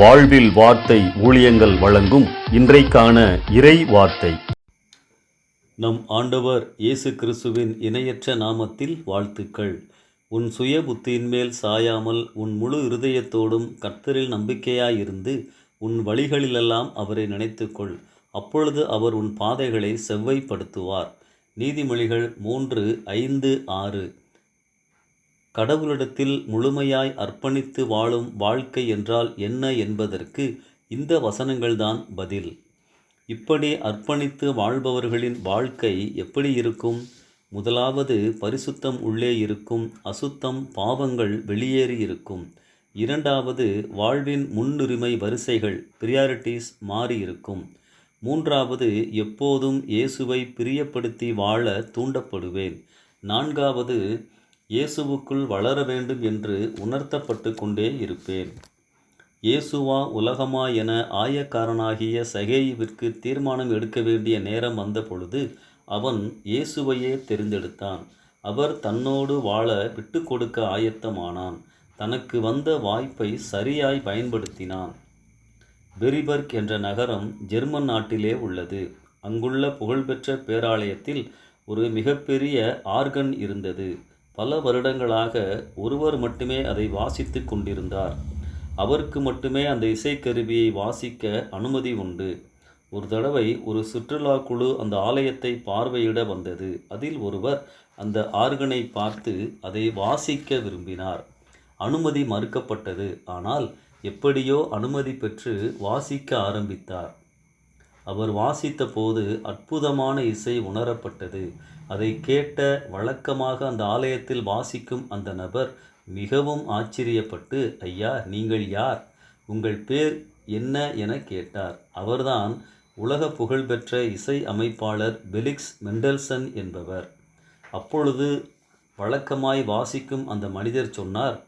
வாழ்வில் வார்த்தை ஊழியங்கள் வழங்கும் இன்றைக்கான இறை வார்த்தை. நம் ஆண்டவர் இயேசு கிறிஸ்துவின் இணையற்ற நாமத்தில் வாழ்த்துக்கள். உன் சுய புத்தியின் மேல் சாயாமல் உன் முழு இருதயத்தோடும் கர்த்தரில் நம்பிக்கையாயிருந்து உன் வழிகளிலெல்லாம் அவரை நினைத்துக்கொள். அப்பொழுது அவர் உன் பாதைகளை செவ்வைப்படுத்துவார். நீதிமொழிகள் மூன்று ஐந்து ஆறு. கடவுளிடத்தில் முழுமையாய் அர்ப்பணித்து வாழும் வாழ்க்கை என்றால் என்ன என்பதற்கு இந்த வசனங்கள்தான் பதில். இப்படி அர்ப்பணித்து வாழ்பவர்களின் வாழ்க்கை எப்படி இருக்கும்? முதலாவது பரிசுத்தம் உள்ளே இருக்கும் அசுத்தம் பாவங்கள் வெளியேறி இருக்கும். இரண்டாவது வாழ்வின் முன்னுரிமை வரிசைகள் பிரியாரிட்டிஸ் மாறி இருக்கும். மூன்றாவது எப்போதும் இயேசுவை பிரியப்படுத்தி வாழ தூண்டப்படுவேன். நான்காவது இயேசுவுக்குள் வளர வேண்டும் என்று உணர்த்தப்பட்டு கொண்டே இருப்பேன். இயேசுவா உலகமா என ஆயக்காரனாகிய சகேயுவிற்கு தீர்மானம் எடுக்க வேண்டிய நேரம் வந்த பொழுது அவன் இயேசுவையே தெரிந்தெடுத்தான். அவர் தன்னோடு வாழ விட்டு கொடுக்க ஆயத்தமானான். தனக்கு வந்த வாய்ப்பை சரியாய் பயன்படுத்தினான். பெரிபர்க் என்ற நகரம் ஜெர்மன் நாட்டிலே உள்ளது. அங்குள்ள புகழ்பெற்ற பேராலயத்தில் ஒரு மிகப்பெரிய ஆர்கன் இருந்தது. பல வருடங்களாக ஒருவர் மட்டுமே அதை வாசித்து கொண்டிருந்தார். அவருக்கு மட்டுமே அந்த இசைக்கருவியை வாசிக்க அனுமதி உண்டு. ஒரு தடவை ஒரு சுற்றுலா குழு அந்த ஆலயத்தை பார்வையிட வந்தது. அதில் ஒருவர் அந்த ஆர்கனை பார்த்து அதை வாசிக்க விரும்பினார். அனுமதி மறுக்கப்பட்டது. ஆனால் எப்படியோ அனுமதி பெற்று வாசிக்க ஆரம்பித்தார். அவர் வாசித்த போது அற்புதமான இசை உணரப்பட்டது. அதை கேட்ட வழக்கமாக அந்த ஆலயத்தில் வாசிக்கும் அந்த நபர் மிகவும் ஆச்சரியப்பட்டு ஐயா நீங்கள் யார்? உங்கள் பேர் என்ன என கேட்டார். அவர்தான் உலக புகழ்பெற்ற இசை அமைப்பாளர் பெலிக்ஸ் மெண்டல்சன் என்பவர். அப்பொழுது வழக்கமாய் வாசிக்கும் அந்த மனிதர் சொன்னார்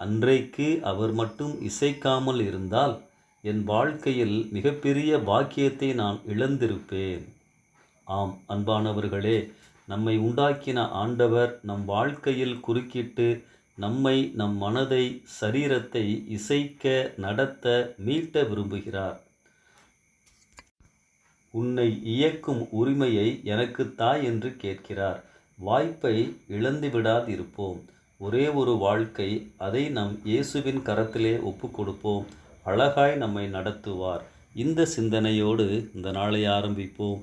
அன்றைக்கு அவர் மட்டும் இசைக்காமல் இருந்தால் என் வாழ்க்கையில் மிகப்பெரிய பாக்கியத்தை நான் இழந்திருப்பேன். ஆம் அன்பானவர்களே நம்மை உண்டாக்கின ஆண்டவர் நம் வாழ்க்கையில் குறுக்கிட்டு நம்மை நம் மனதை சரீரத்தை இசைக்க நடத்த மீட்ட விரும்புகிறார். உன்னை இயக்கும் உரிமையை எனக்கு தாய் என்று கேட்கிறார். வாய்ப்பை இழந்து விடாதிருப்போம். ஒரே ஒரு வாழ்க்கை அதை நம் இயேசுவின் கரத்திலே ஒப்பு கொடுப்போம். அழகாய் நம்மை நடத்துவார். இந்த சிந்தனையோடு இந்த நாளை ஆரம்பிப்போம்.